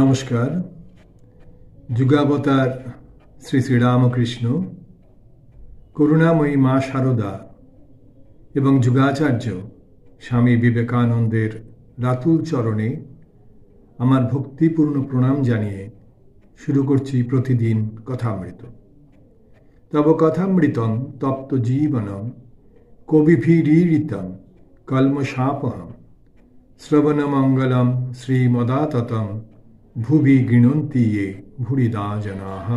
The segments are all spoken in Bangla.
নমস্কার। যুগাবতার শ্রী শ্রীরামকৃষ্ণ করুণাময়ী মা শারদা এবং যুগাচার্য স্বামী বিবেকানন্দের রাতুল চরণে আমার ভক্তিপূর্ণ প্রণাম জানিয়ে শুরু করছি প্রতিদিন কথামৃত। তব কথামৃতং তপ্ত জীবনম, কবিভিরীরিতম কল্মশাপহম শ্রবণমঙ্গলম শ্রীমদাততম ভুবি গৃণন্তি ये ভুরিদা জনাः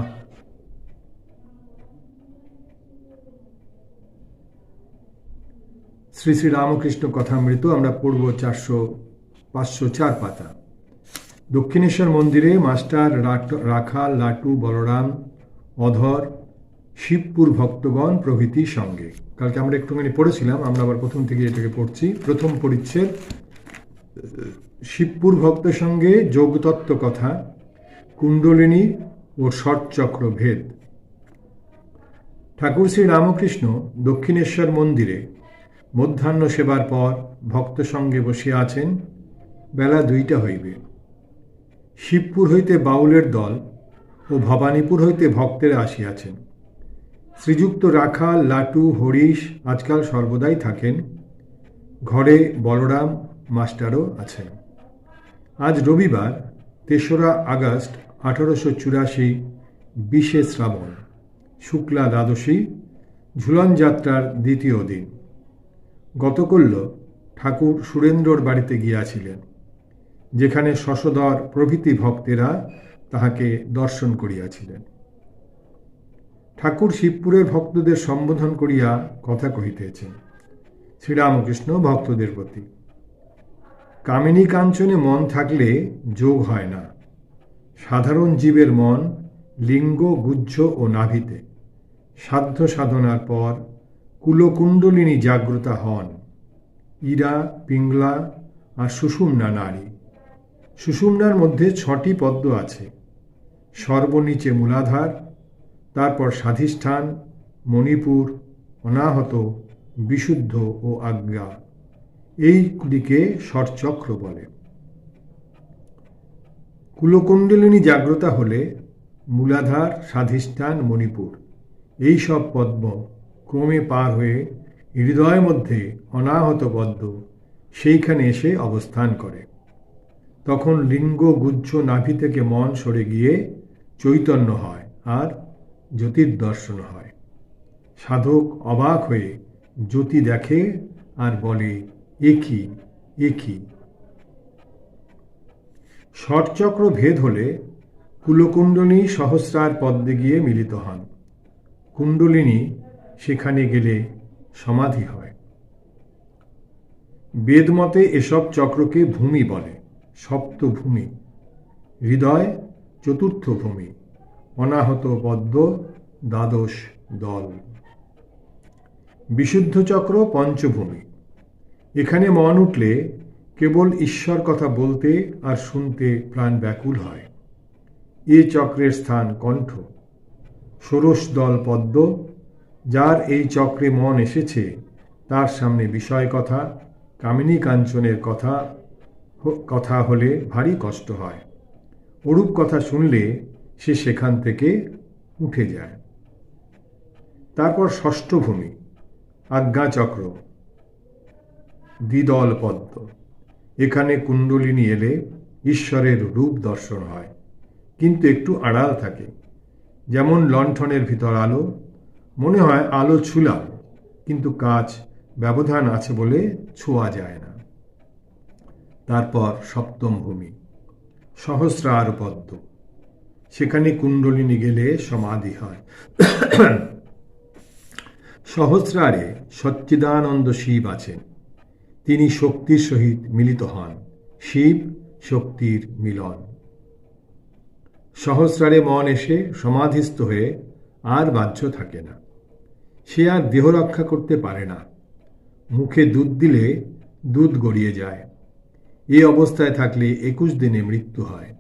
শ্রী শ্রী রামকৃষ্ণ কথামৃত, আমরা পড়ব চারশো, পাঁচশো চার পাতা। দক্ষিণেশ্বর মন্দিরে মাস্টার রাখাল, লাটু, বলরাম, অধর, শিবপুর ভক্তগণ প্রভৃতি সঙ্গে। কালকে আমরা একটুখানি পড়েছিলাম, আমরা আবার প্রথম থেকে এটাকে পড়ছি। প্রথম পরিচ্ছেদ শিবপুর ভক্ত সঙ্গে যোগতত্ত্ব কথা, কুণ্ডলিনী ও ষটচক্র ভেদ। ঠাকুর শ্রী রামকৃষ্ণ দক্ষিণেশ্বর মন্দিরে মধ্যাহ্ন সেবার পর ভক্ত সঙ্গে বসিয়া আছেন, বেলা দুইটা হইবে। শিবপুর হইতে বাউলের দল ও ভবানীপুর হইতে ভক্তেরা আসিয়াছেন। শ্রীযুক্ত রাখাল লাটু, হরিশ আজকাল সর্বদাই থাকেন। ঘরে বলরাম, মাস্টারও আছেন। আজ রবিবার, তেসরা আগস্ট আঠারোশো চুরাশি, বিশে শ্রাবণ, শুক্লা দ্বাদশী, ঝুলন যাত্রার দ্বিতীয় দিন। গতকল্য ঠাকুর সুরেন্দ্রর বাড়িতে গিয়াছিলেন, যেখানে শশধর প্রভৃতি ভক্তেরা তাহাকে দর্শন করিয়াছিলেন। ঠাকুর শিবপুরের ভক্তদের সম্বোধন করিয়া কথা কহিতেছেন, শ্রীরামকৃষ্ণ ভক্তদের প্রতি। কামিনী কাঞ্চনে মন থাকলে যোগ হয় না। সাধারণ জীবের মন লিঙ্গ গুজ্জ ও নাভিতে। সাধ্য সাধনার পর কুলকুণ্ডলিনী জাগ্রতা হন। ইরা, পিংলা আর সুষুম্না নারী। সুষুম্নার মধ্যে ছটি পদ্ম আছে। সর্বনিচে মূলাধার, তারপর স্বাধিষ্ঠান, মণিপুর, অনাহত, বিশুদ্ধ ও আজ্ঞা। এইগুলিকে ষটচক্র বলে। কুলকুণ্ডলিনী জাগ্রতা হলে মূলাধার, স্বাধিষ্ঠান, মণিপুর, এই সব পদ্ম ক্রমে পার হয়ে হৃদয়ের মধ্যে অনাহত পদ্ম সেইখানে এসে অবস্থান করে। তখন লিঙ্গ গুজ্জ নাভি থেকে মন সরে গিয়ে চৈতন্য হয় আর জ্যোতির দর্শন হয়। সাধক অবাক হয়ে জ্যোতি দেখে আর বলে একই একই ষটচক্র ভেদ হলে কুলকুণ্ডলী সহস্রার পদ্মে গিয়ে মিলিত হন। কুণ্ডলিনী সেখানে গেলে সমাধি হয়। বেদমতে এসব চক্রকে ভূমি বলে, সপ্তভূমি। হৃদয় চতুর্থ ভূমি অনাহত পদ্ম দ্বাদশ দল। বিশুদ্ধ চক্র পঞ্চভূমি। এখানে মন উঠলে কেবল ঈশ্বর কথা বলতে আর শুনতে প্রাণ ব্যাকুল হয়। এ চক্রের স্থান কণ্ঠ। ষোড়শ দল পদ্ম, যার এই চক্রে মন এসেছে, তার সামনে বিষয় কথা, কামিনী কাঞ্চনের কথা কথা হলে ভারী কষ্ট হয়। ওরূপ কথা শুনলে সে সেখান থেকে উঠে যায়। তারপর ষষ্ঠ ভূমি, আজ্ঞাচক্র। দ্বিদল পদ্ম। এখানে কুণ্ডলিনী এলে ঈশ্বরের রূপ দর্শন হয়। কিন্তু একটু আড়াল থাকে। যেমন লণ্ঠনের ভিতর আলো, মনে হয় আলো ছুলাম কিন্তু কাজ ব্যবধান আছে বলে ছোঁয়া যায় না। তারপর সপ্তম ভূমি, সহস্রার পদ্ম। সেখানে কুণ্ডলিনী গেলে সমাধি হয়। সহস্রারে সচ্চিদানন্দ শিব আছেন। তিনি শক্তির সহিত মিলিত হন। শিব শক্তির মিলন। সহস্রারে মন এসে সমাধিস্থ হয়ে আর বাহ্য থাকে না। সে আর দেহ রক্ষা করতে পারে না। মুখে দুধ দিলে দুধ গড়িয়ে যায়। এ অবস্থায় থাকলে একুশ দিনে মৃত্যু হয়।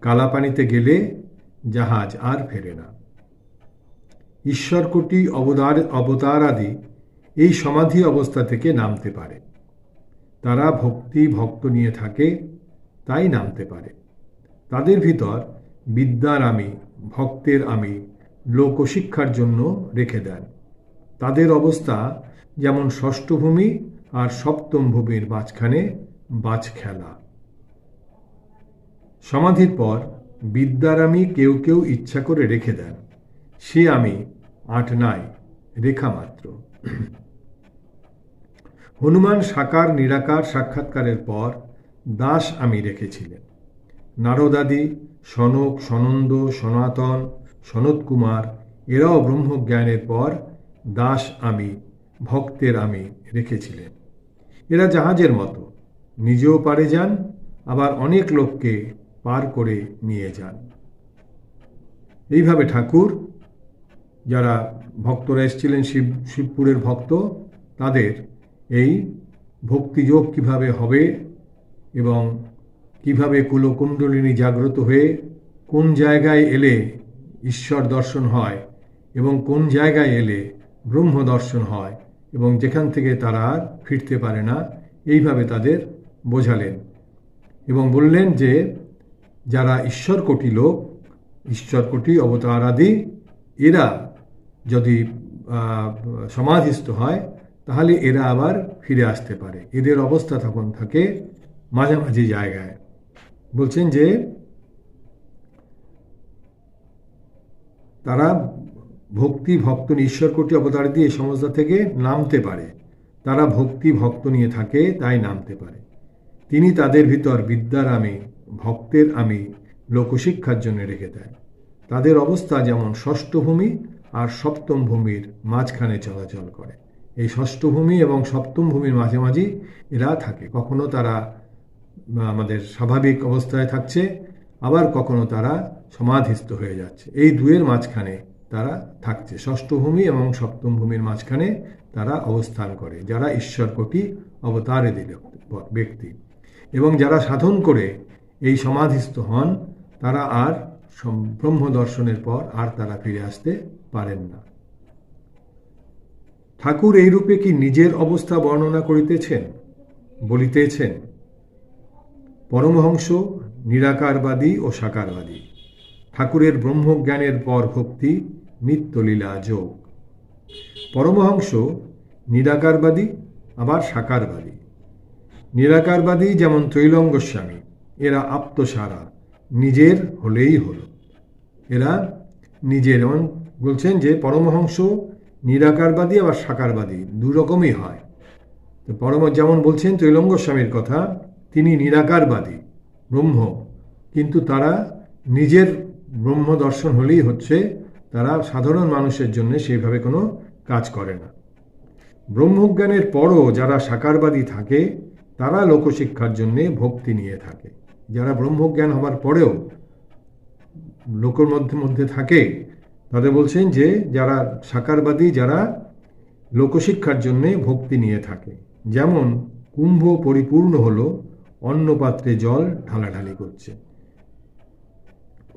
কালাপানিতে গেলে জাহাজ আর ফেরে না। ঈশ্বরকোটি অবতার অবতারাদি এই সমাধি অবস্থা থেকে নামতে পারে। তারা ভক্তি, ভক্ত নিয়ে থাকে, তাই নামতে পারে। তাদের ভিতর বিদ্যার আমি, ভক্তের আমি লোকশিক্ষার জন্য রেখে দেন। তাদের অবস্থা যেমন ষষ্ঠ ভূমি আর সপ্তম ভূমির মাঝখানে বাজ খেলা। সমাধির পর বিদ্যার আমি কেউ কেউ ইচ্ছা করে রেখে দেন। সে আমি আট নাই, রেখা মাত্র। হনুমান সাকার নিরাকার সাক্ষাৎকারের পর দাস আমি রেখেছিলেন। নারদাদি, সনক, সনন্দ, সনাতন সনত কুমার, এরাও ব্রহ্মজ্ঞানের পর দাস আমি, ভক্তের আমি রেখেছিলেন। এরা জাহাজের মতো, নিজেও পারে যান, আবার অনেক লোককে পার করে নিয়ে যান। এইভাবে ঠাকুর, যারা ভক্তরা এসেছিলেন শিব, শিবপুরের ভক্ত, তাদের এই ভক্তিযোগ কীভাবে হবে এবং কীভাবে কুলকুণ্ডলিনী জাগ্রত হয়ে কোন জায়গায় এলে ঈশ্বর দর্শন হয় এবং কোন জায়গায় এলে ব্রহ্ম দর্শন হয় এবং যেখান থেকে তারা আর ফিরতে পারে না, এইভাবে তাদের বোঝালেন এবং বললেন যে যারা ঈশ্বর কোটি লোক ঈশ্বর কোটি অবতার আদি এরা যদি সমাধিস্থ হয় তাহলে এরা আবার ফিরে আসতে পারে। এদের অবস্থা তখন থাকে মাঝামাঝি জায়গায়। বলছেন যে, তারা ভক্তি ভক্ত ঈশ্বর কোটি অবতার দিয়ে সমস্ত থেকে নামতে পারে। তারা ভক্তি ভক্ত নিয়ে থাকে, তাই নামতে পারে। তিনি তাদের ভিতর বিদ্যার আমি, ভক্তের আমি লোকশিক্ষার জন্য রেখে দেন। তাদের অবস্থা যেমন ষষ্ঠ ভূমি আর সপ্তম ভূমির মাঝখানে চলাচল করে। এই ষষ্ঠ ভূমি এবং সপ্তম ভূমির মাঝামাঝি এরা থাকে। কখনো তারা আমাদের স্বাভাবিক অবস্থায় থাকছে, আবার কখনো তারা সমাধিস্থ হয়ে যাচ্ছে। এই দুয়ের মাঝখানে তারা থাকছে। ষষ্ঠ ভূমি এবং সপ্তম ভূমির মাঝখানে তারা অবস্থান করে, যারা ঈশ্বর কোটি অবতারে দিল ব্যক্তি। এবং যারা সাধন করে এই সমাধিস্থ হন, তারা আর ব্রহ্ম দর্শনের পর আর তারা ফিরে আসতে পারেন না। ঠাকুর এইরূপে কি নিজের অবস্থা বর্ণনা করিতেছেন, বলিতেছেন? পরমহংস, নিরাকারবাদী ও সাকারবাদী। ঠাকুরের ব্রহ্মজ্ঞানের পর ভক্তি, নিত্যলীলা যোগ। পরমহংস, নিরাকারবাদী, আবার সাকারবাদী। নিরাকারবাদী যেমন ত্রৈলঙ্গ স্বামী এরা আত্মসারা নিজের হলেই হল। এরা নিজের, যেমন বলছেন যে পরমহংস নিরাকারবাদী আবার সাকারবাদী, দু রকমই হয়। তো পরম যেমন বলছেন ত্রৈলঙ্গ স্বামীর কথা, তিনি নিরাকারবাদী, ব্রহ্ম। কিন্তু তারা নিজের ব্রহ্ম দর্শন হলেই হচ্ছে, তারা সাধারণ মানুষের জন্য সেইভাবে কোনো কাজ করে না। ব্রহ্মজ্ঞানের পরও যারা সাকারবাদী থাকে, তারা লোকশিক্ষার জন্যে ভক্তি নিয়ে থাকে। যারা ব্রহ্মজ্ঞান হবার পরেও লোকের মধ্যে মধ্যে থাকে তাদের বলছেন যে যারা সাকারবাদী, যারা লোকশিক্ষার জন্যে ভক্তি নিয়ে থাকে। যেমন কুম্ভ পরিপূর্ণ হলো অন্য পাত্রে জল ঢালাঢালি করছে।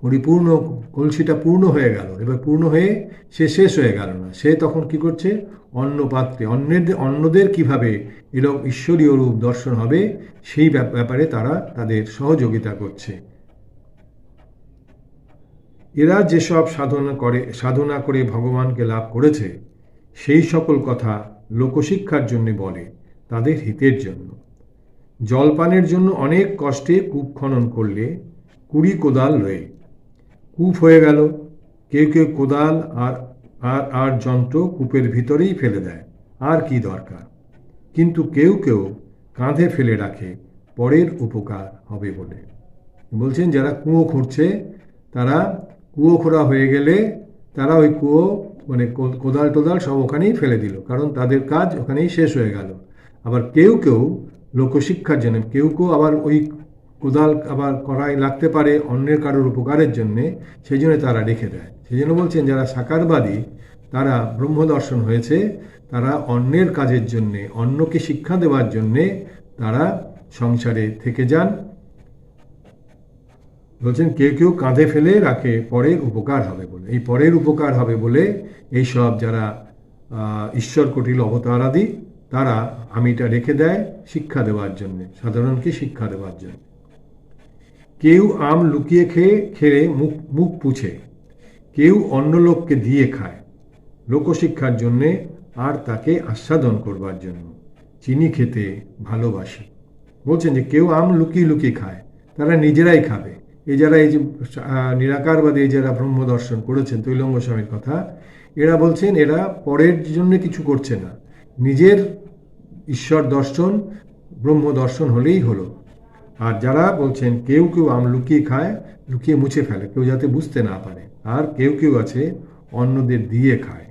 পরিপূর্ণ কলসিটা পূর্ণ হয়ে গেল, এবার পূর্ণ হয়ে সে শেষ হয়ে গেল না। সে তখন কি করছে? অন্য পাত্রে অন্যের অন্যদের কীভাবে এরকম ঈশ্বরীয় রূপ দর্শন হবে, সেই ব্যাপারে তারা তাদের সহযোগিতা করছে। এরা যেসব সাধনা করে সাধনা করে ভগবানকে লাভ করেছে, সেই সকল কথা লোকশিক্ষার জন্য বলে, তাদের হিতের জন্য। জলপানের জন্য অনেক কষ্টে কূপ খনন করলে কুড়ি কোদাল রয়ে। কূপ হয়ে গেল। কেউ কেউ কোদাল আর আর আর যন্ত্র কূপের ভিতরেই ফেলে দেয়। আর কি দরকার? কিন্তু কেউ কেউ কাঁধে ফেলে রাখে, পরের উপকার হবে বলে। বলছেন, যারা কুঁয়ো খুঁড়ছে, তারা কুয়ো খোঁড়া হয়ে গেলে তারা ওই কুয়ো মানে কোদাল টোদাল সব ওখানেই ফেলে দিল। কারণ তাদের কাজ ওখানেই শেষ হয়ে গেল। আবার কেউ কেউ লোকশিক্ষার জন্য, কেউ কেউ আবার ওই কোদাল আবার করাই লাগতে পারে অন্যের কারোর উপকারের জন্যে সেই জন্য তারা রেখে দেয়। সেই জন্য বলছেন, যারা সাকারবাদী, তারা ব্রহ্মদর্শন হয়েছে, তারা অন্যের কাজের জন্যে, অন্যকে শিক্ষা দেওয়ার জন্যে তারা সংসারে থেকে যান। বলছেন, কেউ কেউ কাঁধে ফেলে রাখে, পরের উপকার হবে বলে। এই পরের উপকার হবে বলে এই সব যারা ঈশ্বর কটিল অবতার আদি তারা আমিটা রেখে দেয় শিক্ষা দেওয়ার জন্যে, সাধারণকে শিক্ষা দেওয়ার জন্য। কেউ আম লুকিয়ে খেয়ে খেয়ে মুখ মুখ পুছে। কেউ অন্য লোককে দিয়ে খায়। লোকশিক্ষার জন্যে আর তাকে আস্বাদন করবার জন্য। চিনি খেতে ভালোবাসে। বলছেন যে, কেউ আম লুকিয়ে লুকিয়ে খায়, তারা নিজেরাই খাবে। এই যারা এই যে নিরাকারবাদী এই যারা ব্রহ্ম দর্শন করেছেন তৈলঙ্গ স্বামীর কথা, এরা বলছেন এরা পরের জন্য কিছু করছে না। নিজের ঈশ্বর দর্শন, ব্রহ্ম দর্শন হলেই হলো। আর যারা বলছেন কেউ কেউ আম লুকিয়ে খায়, লুকিয়ে মুছে ফেলে, কেউ যাতে বুঝতে না পারে, আর কেউ কেউ আছে অন্যদের দিয়ে খায়।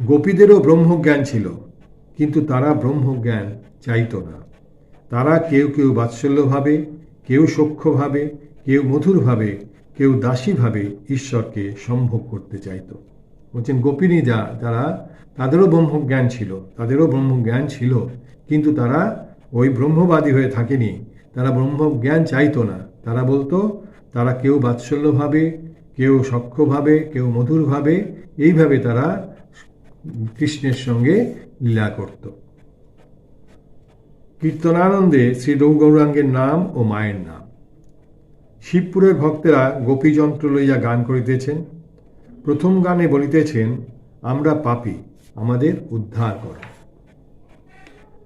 গোপীদেরও ব্রহ্মজ্ঞান ছিল, কিন্তু তারা ব্রহ্মজ্ঞান চাইতো না। তারা কেউ কেউ বাৎসল্যভাবে কেউ সখ্যভাবে কেউ মধুরভাবে, কেউ দাসীভাবে ঈশ্বরকে সম্ভব করতে চাইতো। বলছেন, গোপিনী যা, যারা, তাদেরও ব্রহ্মজ্ঞান ছিল, তাদেরও ব্রহ্মজ্ঞান ছিল, কিন্তু তারা ওই ব্রহ্মবাদী হয়ে থাকেনি। তারা ব্রহ্মজ্ঞান চাইতো না। তারা বলতো, তারা কেউ বাৎসল্যভাবে, কেউ সখ্যভাবে কেউ মধুরভাবে, এইভাবে তারা কৃষ্ণের সঙ্গে লীলা করত। কীর্তনানন্দে শ্রী গৌরাঙ্গের নাম ও মায়ের নাম। শিবপুরের ভক্তেরা গোপীযন্ত্র লইয়া গান করিতেছেন। প্রথম গানে বলিতেছেন, আমরা পাপী, আমাদের উদ্ধার কর।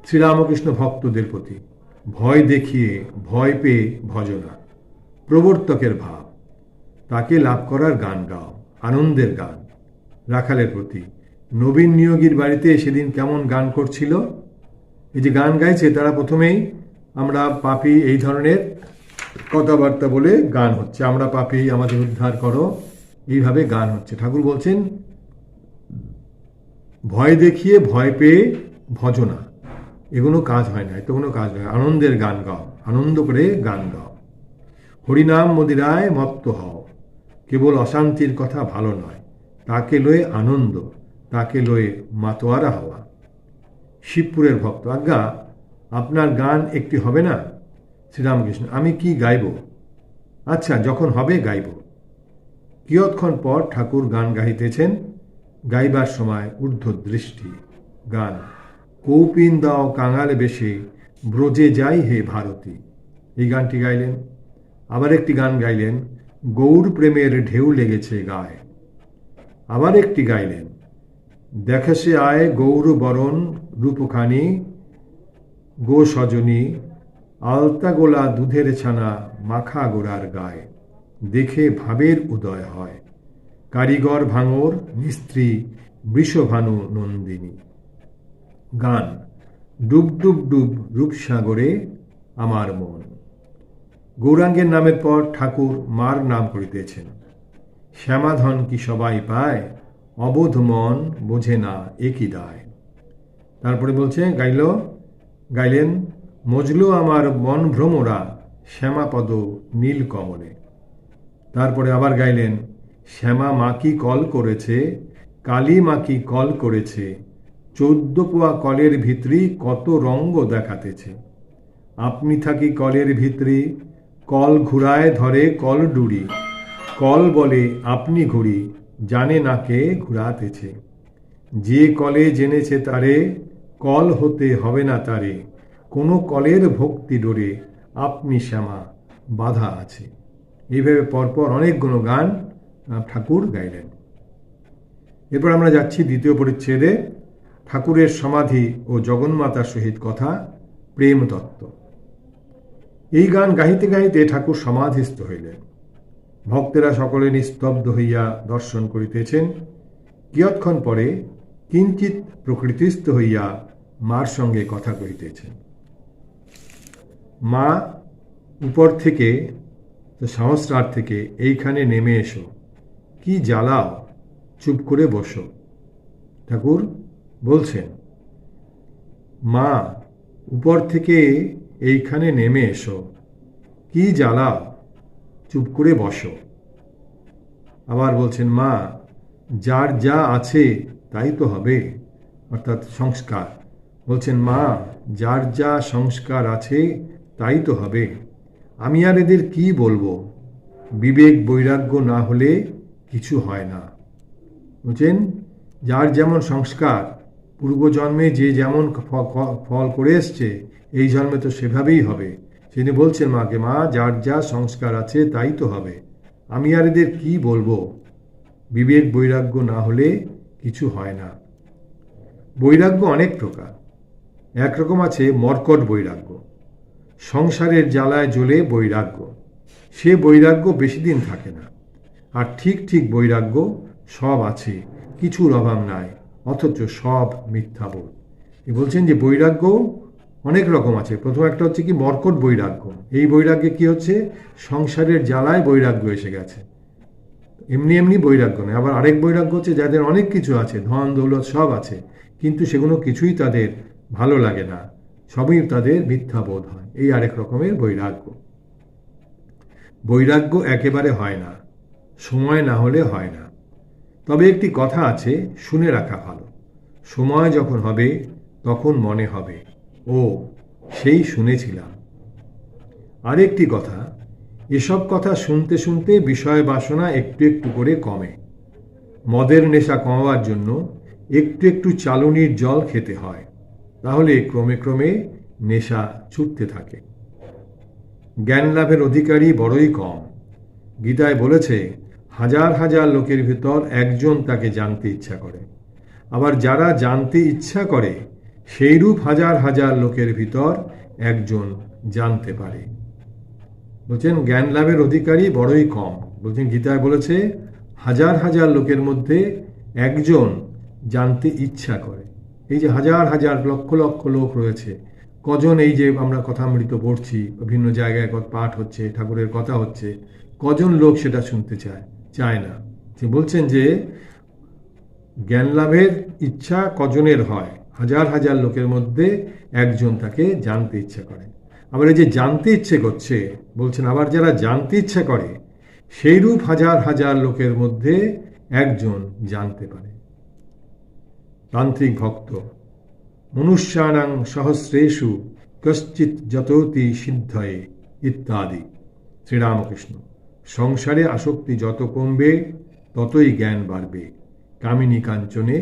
শ্রীরামকৃষ্ণ ভক্তদের প্রতি ভয় দেখিয়ে, ভয় পেয়ে ভজনা, প্রবর্তকের ভাব। তাকে লাভ করার গান গাও, আনন্দের গান। রাখালের প্রতি, নবীন নিয়োগীর বাড়িতে সেদিন কেমন গান করছিল? এই যে গান গাইছে, তারা প্রথমেই আমরা পাপি এই ধরনের কথাবার্তা বলে গান হচ্ছে। আমরা পাপি, আমাদের উদ্ধার করো। এইভাবে গান হচ্ছে। ঠাকুর বলছেন, ভয় দেখিয়ে ভয় পেয়ে ভজনা এগুলো কাজ হয় না, এত কোনো কাজ নয় আনন্দের গান গাও, আনন্দ করে গান গাও। হরিনাম মদিরায় মত্ত হও। কেবল অশান্তির কথা ভালো নয়। তাকে লয়ে আনন্দ, তাকে লয়ে মাতোয়ারা হওয়া। শিবপুরের ভক্ত। আজ্ঞা, আপনার গান একটি হবে না? শ্রীরামকৃষ্ণ, আমি কি গাইব? আচ্ছা যখন হবে গাইব। কিয়ৎক্ষণ পর ঠাকুর গান গাইতেছেন গাইবার সময় ঊর্ধ্ব দৃষ্টি গান, কৌপিন দাও কাঙাল বেশে, ব্রজে যাই হে ভারতী। এই গানটি গাইলেন। আবার একটি গান গাইলেন। গৌর প্রেমের ঢেউ লেগেছে গায়ে। আবার একটি গাইলেন। দেখে সে আয় গৌর বরণ রূপখানি গো সজনী আলতা গোলা দুধের ছানা, মাখা গোড়ার গায়ে। দেখে ভাবের উদয় হয়। কারিগর ভাঙর, মিস্ত্রি, বৃষভানু নন্দিনী। গান, ডুব ডুব ডুব রূপসাগরে আমার মন। গৌরাঙ্গের নামের পর ঠাকুর মার নাম করিতেছেন। শ্যামাধন কি সবাই পায়? অবোধ মন বোঝে না একই দায়? তারপরে বলছে, গাইল, গাইলেন, মজলো আমার মন ভ্রমরা, শ্যামাপদ নীল কমলে তারপরে আবার গাইলেন, শ্যামা মাকি কল করেছে, কালী মাকি কল করেছে, চৌদ্দ পোয়া কলের ভিতরি কত রঙ্গ দেখাতেছে। আপনি থাকি কলের ভিতরি, কল ঘুরায় ধরে কল ডুরি, কল বলে আপনি ঘুরি, জানে নাকে ঘুরাতেছে। যে কলে জেনেছে তারে কল হতে হবে না তারে। কোনো কলের ভক্তি ডোরে আপনি শ্যামা, বাধা আছে। এইভাবে পরপর অনেকগুলো গান ঠাকুর গাইলেন। এরপর আমরা যাচ্ছি দ্বিতীয় পরিচ্ছেদে। ঠাকুরের সমাধি ও জগন্মাতার সহিত কথা, প্রেম তত্ত্ব। এই গান গাইতে গাহিতে ঠাকুর সমাধিস্থ হইলেন। ভক্তেরা সকলে নিস্তব্ধ হইয়া দর্শন করিতেছেন। কিয়ৎক্ষণ পরে কিঞ্চিত প্রকৃতিস্থ হইয়া মার সঙ্গে কথা কহিতেছেন। মা, উপর থেকে, সহস্রার থেকে এইখানে নেমে এসো। কি জ্বালাও? চুপ করে বসো। ঠাকুর বলছেন, মা, উপর থেকে এইখানে নেমে এসো। কি জ্বালাও? চুপ করে বসো। আবার বলছেন, মা, যার যা আছে তাই তো হবে। অর্থাৎ সংস্কার। বলছেন, মা, যার যা সংস্কার আছে, তাই তো হবে। আমি আর এদের কি বলব? বিবেক বৈরাগ্য না হলে কিছু হয় না। বুঝছেন? যার যেমন সংস্কার, পূর্বজন্মে যে যেমন ফল করে এসছে, এই জন্মে তো সেভাবেই হবে। তিনি বলছেন মাকে মা, যার যা সংস্কার আছে, তাই তো হবে। আমি আর এদের কি বলব? বিবেক বৈরাগ্য না হলে কিছু হয় না। বৈরাগ্য অনেক প্রকার। একরকম আছে মর্কট বৈরাগ্য। সংসারের জ্বালায় জ্বলে বৈরাগ্য। সে বৈরাগ্য বেশি দিন থাকে না। আর ঠিক ঠিক বৈরাগ্য সব আছে, কিছুর অভাব নাই, অথচ সব মিথ্যাবোধ এ বলছেন যে বৈরাগ্য অনেক রকম আছে। প্রথম একটা হচ্ছে কি মর্কট বৈরাগ্য। এই বৈরাগ্যে কি হচ্ছে? সংসারের জ্বালায় বৈরাগ্য এসে গেছে। এমনি এমনি বৈরাগ্য নয়। আবার আরেক বৈরাগ্য হচ্ছে যাদের অনেক কিছু আছে, ধন, দৌলত সব আছে, কিন্তু সেগুলো কিছুই তাদের ভালো লাগে না। সবই তাদের মিথ্যা বোধ হয়। এই আরেক রকমের বৈরাগ্য। বৈরাগ্য একেবারে হয় না। সময় না হলে হয় না। তবে একটি কথা আছে, শুনে রাখা ভালো। সময় যখন হবে, তখন মনে হবে, ও, সেই শুনেছিলাম। আরেকটি কথা এসব কথা শুনতে শুনতে বিষয় বাসনা একটু একটু করে কমে। মদের নেশা কমাবার জন্য একটু একটু চালনির জল খেতে হয়, তাহলে ক্রমে ক্রমে নেশা ছুটতে থাকে। জ্ঞান লাভের অধিকারী বড়ই কম। গীতায় বলেছে, হাজার হাজার লোকের ভিতর একজন তাকে জানতে ইচ্ছা করে। আবার যারা জানতে ইচ্ছা করে, সেইরূপ হাজার হাজার লোকের ভিতর একজন জানতে পারে। বলছেন, জ্ঞান লাভের অধিকারী বড়ই কম। বলছেন, গীতায় বলেছে, হাজার হাজার লোকের মধ্যে একজন জানতে ইচ্ছা করে। এই যে হাজার হাজার লক্ষ লক্ষ লোক রয়েছে, কজন এই যে আমরা কথামৃত পড়ছি বিভিন্ন জায়গায় পাঠ হচ্ছে, ঠাকুরের কথা হচ্ছে, কজন লোক সেটা শুনতে চায়? চায় না। তিনি বলছেন যে, জ্ঞান লাভের ইচ্ছা কজনের হয়? হাজার হাজার লোকের মধ্যে একজন তাকে জানতে ইচ্ছা করে। আবার এই যে জানতে ইচ্ছে করছে, বলছেন আবার যারা জানতে ইচ্ছা করে, সেইরূপ হাজার হাজার লোকের মধ্যে একজন জানতে পারে। তান্ত্রিক ভক্ত, মনুষ্যানাং সহস্রেষু কশ্চিৎ যততি সিদ্ধয়ে ইত্যাদি। শ্রীরামকৃষ্ণ, সংসারে আসক্তি যত কমবে, ততই জ্ঞান বাড়বে। কামিনী কাঞ্চনে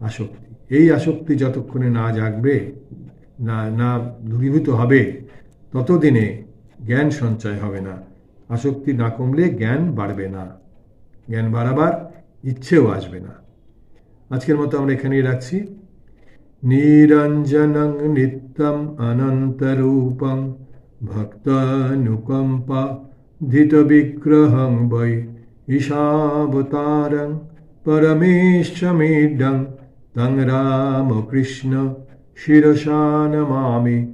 আসক্তি, এই আসক্তি যতক্ষণে না জাগবে, না না দূরীভূত হবে ততদিনে জ্ঞান সঞ্চয় হবে না, আসক্তি না কমলে জ্ঞান বাড়বে না। জ্ঞান বাড়াবার ইচ্ছেও আসবে না। আজকের মতো আমরা এখানেই রাখছি। নিরঞ্জনং নিত্যম অনন্তরূপং ভক্তানুকম্পা ধিতবিগ্রহং বৈ ঈশাবতারং পরমেশ্বমিডং তং রামকৃষ্ণ শিরসা নমামি